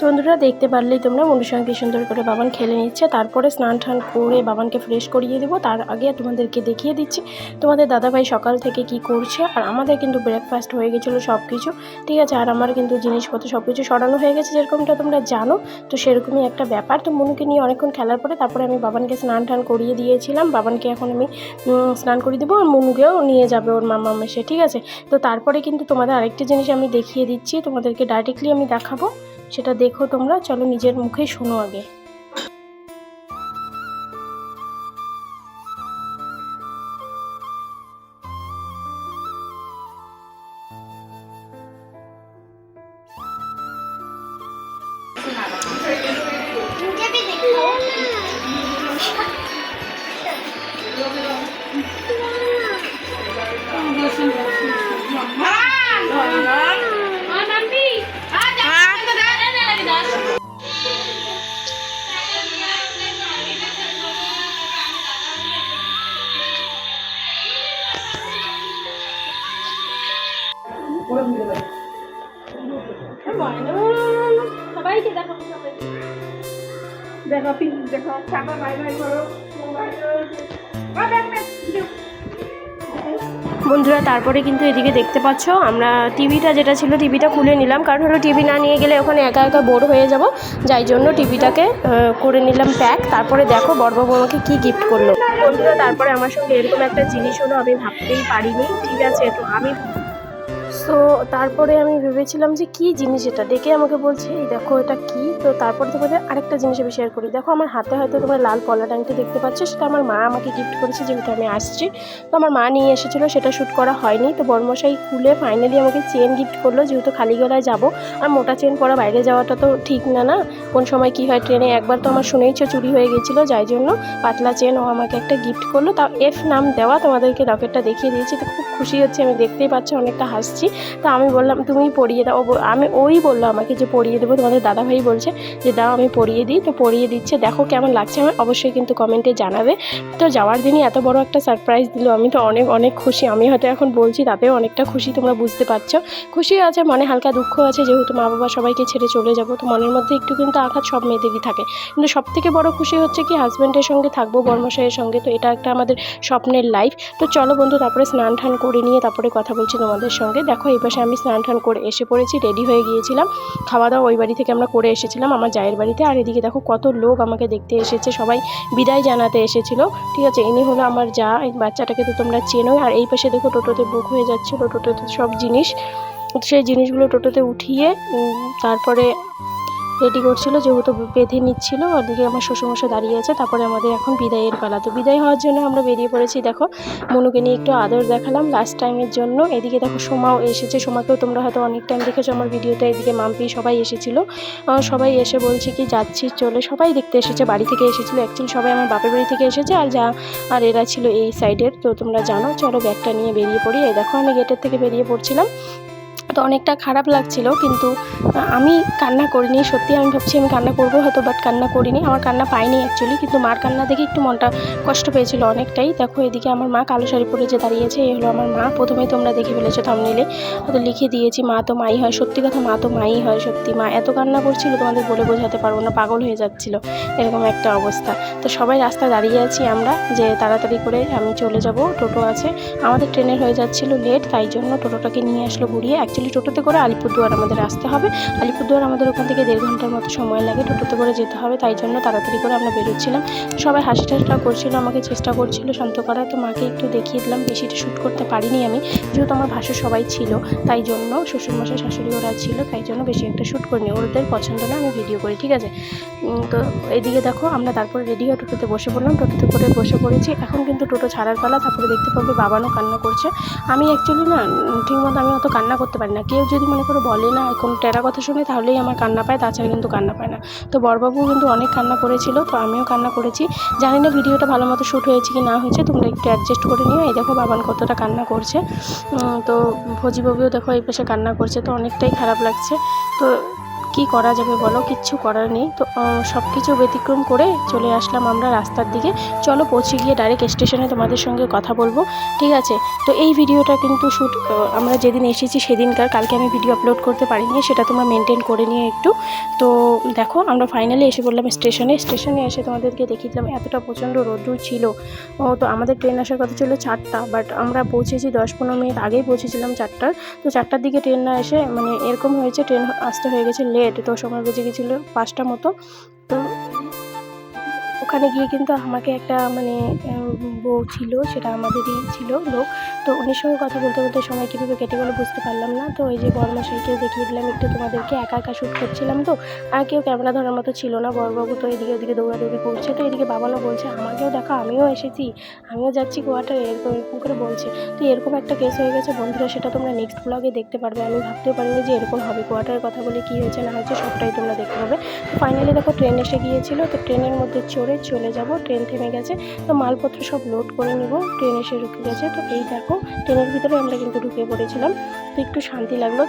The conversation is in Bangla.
বন্ধুরা, দেখতে পারলেই তোমরা মনুর সঙ্গে সুন্দর করে বাবান খেলে নিচ্ছে। তারপরে স্নান টান করে বাবানকে ফ্রেশ করিয়ে দেবো। তার আগে তোমাদেরকে দেখিয়ে দিচ্ছি, তোমাদের দাদাভাই সকাল থেকে কি করছে। আর আমাদের কিন্তু ব্রেকফাস্ট হয়ে গেছিল সব কিছু ঠিক আছে? আর আমার কিন্তু জিনিসপত্র সব কিছু সরানো হয়ে গেছে, যেরকমটা তোমরা জানো। তো সেরকমই একটা ব্যাপার। তো মনুকে নিয়ে অনেকক্ষণ খেলার পরে তারপরে আমি বাবানকে স্নান টান করিয়ে দিয়েছিলাম। বাবানকে এখন আমি স্নান করিয়ে দেবো। আর মনুকেও নিয়ে যাবে ওর মামা মেশে ঠিক আছে? তো তারপরে কিন্তু তোমাদের আরেকটা জিনিস আমি দেখিয়ে দিচ্ছি। তোমাদেরকে ডাইরেক্টলি আমি দেখাবো। সেটা দেখো তোমরা চলো নিজের মুখে শোনো আগে। বন্ধুরা, তারপরে কিন্তু এদিকে দেখতে পাচ্ছ, আমরা টিভিটা যেটা ছিল টিভিটা খুলে নিলাম, কারণ হলো টিভি না নিয়ে গেলে ওখানে একা একা বোর হয়ে যাব, যাই জন্য টিভিটাকে করে নিলাম প্যাক তারপরে দেখো বড়বাবু আমাকে কি গিফট করল। বন্ধুরা, তারপরে আমার সঙ্গে এরকম একটা জিনিস হলো, আমি ভাবতেই পারিনি। ঠিক আছে, তো আমি সো তারপরে আমি ভেবেছিলাম যে কি জিনিস এটা? ডেকে আমাকে বলছে, এই দেখো এটা কি? তো তারপরে তোমাদের আরেকটা জিনিস আমি শেয়ার করি। দেখো, আমার হাতে হয়তো তোমার লাল পলা টাংটি দেখতে পাচ্ছ, সেটা আমার মা আমাকে গিফট করেছে, যেহেতু আমি আসছি। তো আমার মা নিয়ে এসেছিল, সেটা শ্যুট করা হয়নি। তো বর্মশাই খুলে ফাইনালি আমাকে চেন গিফট করল, যেহেতু খালি গলায় যাব। আর মোটা চেন পরা বাইরে যাওয়াটা তো ঠিক না না? কোন সময় কি হয় ট্রেনে একবার তো আমার শুনেইছো চুরি হয়ে গেছিল, যাই জন্য পাতলা চেন ও আমাকে একটা গিফট করল। তাও এফ নাম দেওয়া, তোমাদেরকে লকেটটা দেখিয়ে দিয়েছি। তো খুব খুশি হচ্ছে, আমি দেখতেই পাচ্ছি, অনেকটা হাসছি। তো আমি বললাম তুমি পরিয়ে দাও। আমি ওই বলল আমাকে যে পরিয়ে দেবো। তোমাদের দাদাভাই বলছে যে, দাও আমি পরিয়ে দিই। তো পরিয়ে দিচ্ছে। দেখো কেমন লাগছে আমার, অবশ্যই কিন্তু কমেন্টে জানাবে। তো যাওয়ার দিনই এত বড় একটা সারপ্রাইজ দিল। আমি তো অনেক অনেক খুশি। আমি হয়তো এখন বলছি, তাতেও অনেকটা খুশি তোমরা বুঝতে পারছ। খুশি আছে, মনে হালকা দুঃখ আছে, যেহেতু মা বাবা সবাইকে ছেড়ে চলে যাব। তো মনের মধ্যে একটু কিন্তু আঘাত সব মেয়েদেরই থাকে। কিন্তু সব থেকে বড় খুশি হচ্ছে কি হাজব্যান্ডের সঙ্গে থাকব, বর্মশাইয়ের সঙ্গে। তো এটা একটা আমাদের স্বপ্নের লাইফ তো চলো বন্ধু, তারপরে স্নান টান করে নিয়ে তারপরে কথা বলছি তোমাদের সঙ্গে। দেখো এই পাশে আমি স্নান টান করে এসে পড়েছি রেডি হয়ে গিয়েছিলাম। খাওয়া দাওয়া ওই বাড়ি থেকে আমরা করে এসেছিলাম, আমার জায়ের বাড়িতে। আর এদিকে দেখো, কত লোক আমাকে দেখতে এসেছে, সবাই বিদায় জানাতে এসেছিল। ঠিক আছে, ইনি হলো আমার যা, এই বাচ্চাটাকে তো তোমরা চেনোই। আর এই পাশে দেখো, টোটোতে বুক হয়ে যাচ্ছিল, টোটোতে সব জিনিস। সেই জিনিসগুলো টোটোতে উঠিয়ে তারপরে রেডি করছিল, যেহেতু বেঁধে নিচ্ছিল, ওদিকে আমার শ্বশুরমশাই দাঁড়িয়ে আছে, তারপরে আমাদের এখন বিদায়ের পালা। তো বিদায় হওয়ার জন্য আমরা বেরিয়ে পড়েছি, দেখো, মনুকে নিয়ে একটু আদর দেখালাম লাস্ট টাইমের জন্য। এদিকে দেখো, সোমাও এসেছে, সোমাকেও তোমরা হয়তো অনেক টাইম দেখেছ, আমার ভিডিওতে এদিকে মাম্পি সবাই এসেছিল। সবাই এসে বলছে কি, যাচ্ছি, চলে। সবাই দেখতে এসেছে, বাড়ি থেকে এসেছিল অ্যাকচুয়ালি সবাই আমার বাপের বাড়ি থেকে এসেছে, আর যা, আর এরা ছিল এই সাইডের তো তোমরা জানো। চলো ব্যাগটা নিয়ে বেরিয়ে পড়ি। এই দেখো, আমি গেটের থেকে বেরিয়ে পড়ছিলাম। তো অনেকটা খারাপ লাগছিল, কিন্তু আমি কান্না করিনি, সত্যি আমি ভাবছি আমি কান্না করব হয়তো বাট কান্না করিনি। আমার কান্না পাইনি অ্যাকচুয়ালি কিন্তু মার কান্না দেখে একটু মনটা কষ্ট পেয়েছিল অনেকটাই। দেখো, এদিকে আমার মা কালো শাড়ি পরে যে দাঁড়িয়েছে এই হলো আমার মা। প্রথমেই তোমরা দেখে ফেলেছো থামনেলে হয়তো লিখে দিয়েছি, মা তো মাই হয়। সত্যি কথা, মা তো মাই হয়, সত্যি। মা এত কান্না করছিল, তোমাদের বলে বোঝাতে পারব না, পাগল হয়ে যাচ্ছিল। এরকম একটা অবস্থা। তো সবাই রাস্তায় দাঁড়িয়ে আছি আমরা, যে তাড়াতাড়ি করে আমি চলে যাব, টোটো আছে। আমাদের ট্রেনের হয়ে যাচ্ছিল লেট তাই জন্য টোটোটাকে নিয়ে আসলো ঘুরিয়ে। অ্যাকচুয়ালি টোটোতে করে আলিপুরদুয়ার আমাদের আসতে হবে। আলিপুরদুয়ার আমাদের ওখান থেকে দেড় ঘণ্টার মতো সময় লাগে টোটোতে করে যেতে হবে, তাই জন্য তাড়াতাড়ি করে আমরা বেরোচ্ছিলাম। সবাই হাসি ঠাসটা করছিল, আমাকে চেষ্টা করছিল শান্ত করার, তো মাকে একটু দেখিয়ে দিলাম, বেশিটা শ্যুট করতে পারিনি আমি, যেহেতু আমার ভাষা সবাই ছিল, তাই জন্য শ্বশুরমশাই, শাশুড়ি ওরা ছিল, তাই জন্য বেশি একটা শ্যুট করিনি, ওদের পছন্দ না, আমি ভিডিও করি, ঠিক আছে? তো এদিকে দেখো, আমরা তারপরে রেডি হয়ে টোটোতে বসে পড়লাম, টোটোতে করে বসে পড়েছি, এখন কিন্তু টোটো ছাড়ার পালা, তারপরে দেখতে পাবে বাবানও কান্না করছে। আমি অ্যাকচুয়ালি না ঠিকমতো আমি অত কান্না করতে পারি না। কেউ যদি মনে করো বলে, না, এখন টেরা কথা শুনে তাহলেই আমার কান্না পায়, তাছাড়া কিন্তু কান্না পায় না। তো বরবাবু কিন্তু অনেক কান্না করেছিল, তো আমিও কান্না করেছি। জানি না ভিডিওটা ভালো মতো শ্যুট হয়েছে কি না হয়েছে, তোমরা একটু অ্যাডজাস্ট করে নিও। এই দেখো বাবান কতটা কান্না করছে। তো ভজিবাবুও দেখো এই পাশে কান্না করছে, তো অনেকটাই খারাপ লাগছে। তো কি করা যাবে বলো? কিচ্ছু করার নেই। তো সব কিছু ব্যতিক্রম করে চলে আসলাম আমরা রাস্তার দিকে। চলো পৌঁছে গিয়ে ডাইরেক্ট স্টেশনে তোমাদের সঙ্গে কথা বলব, ঠিক আছে? তো এই ভিডিওটা কিন্তু শ্যুট আমরা যেদিন এসেছি সেদিনকার, কালকে আমি ভিডিও আপলোড করতে পারিনি, সেটা তোমরা মেনটেন করে নিয়ে একটু। তো দেখো, আমরা ফাইনালি এসে বললাম স্টেশনে স্টেশনে এসে তোমাদেরকে দেখিয়ে দিলাম এতটা প্রচণ্ড রোদ্দুর ছিল। ও, তো আমাদের ট্রেন আসার কথা ছিল চারটা বাট আমরা পৌঁছেছি দশ পনেরো মিনিট আগেই পৌঁছেছিলাম চারটার। তো চারটার দিকে ট্রেন না এসে মানে এরকম হয়েছে ট্রেন আসতে হয়ে গেছে লেট তো সময় বেজে গেছিল পাঁচটা মতো। তো ওখানে গিয়ে কিন্তু আমাকে একটা মানে বউ ছিল, সেটা আমাদেরই ছিল লোক। তো উনির সঙ্গে কথা বলতে বলতে সময় কীভাবে কেটে গেলো বুঝতে পারলাম না। তো ওই যে বড়মশাইকে দেখিয়ে দিলাম, একটু তোমাদেরকে একা একা শ্যুট করছিলাম তো। আর কেউ ক্যামেরা ধরার মতো ছিল না বড়বাবু তো এদিকে ওদিকে দৌড়াদৌড়ি করছে। তো এদিকে বাবানও বলছে, আমাকেও দেখো, আমিও এসেছি, আমিও যাচ্ছি কোয়ার্টারে এরকম এরকম করে বলছে। তো এরকম একটা কেস হয়ে গেছে, বন্ধুরা সেটা তোমরা নেক্সট ব্লগে দেখতে পারবে। আমি ভাবতেও পারিনি যে এরকম হবে। কোয়ার্টারের কথা বলে কী হয়েছে না হয়েছে, সবটাই তোমরা দেখতে পাবে। ফাইনালি দেখো ট্রেন এসে গিয়েছিল। তো ট্রেনের মধ্যে চড়ে চলে যাব, ট্রেন থেমে গেছে। তো মালপত্র সব লোড করে নেব, ট্রেন এসে রুকে গেছে। তো এই দেখো, ট্রেনের ভিতরে আমরা কিন্তু ঢুকে পড়েছিলাম। তো একটু শান্তি লাগল।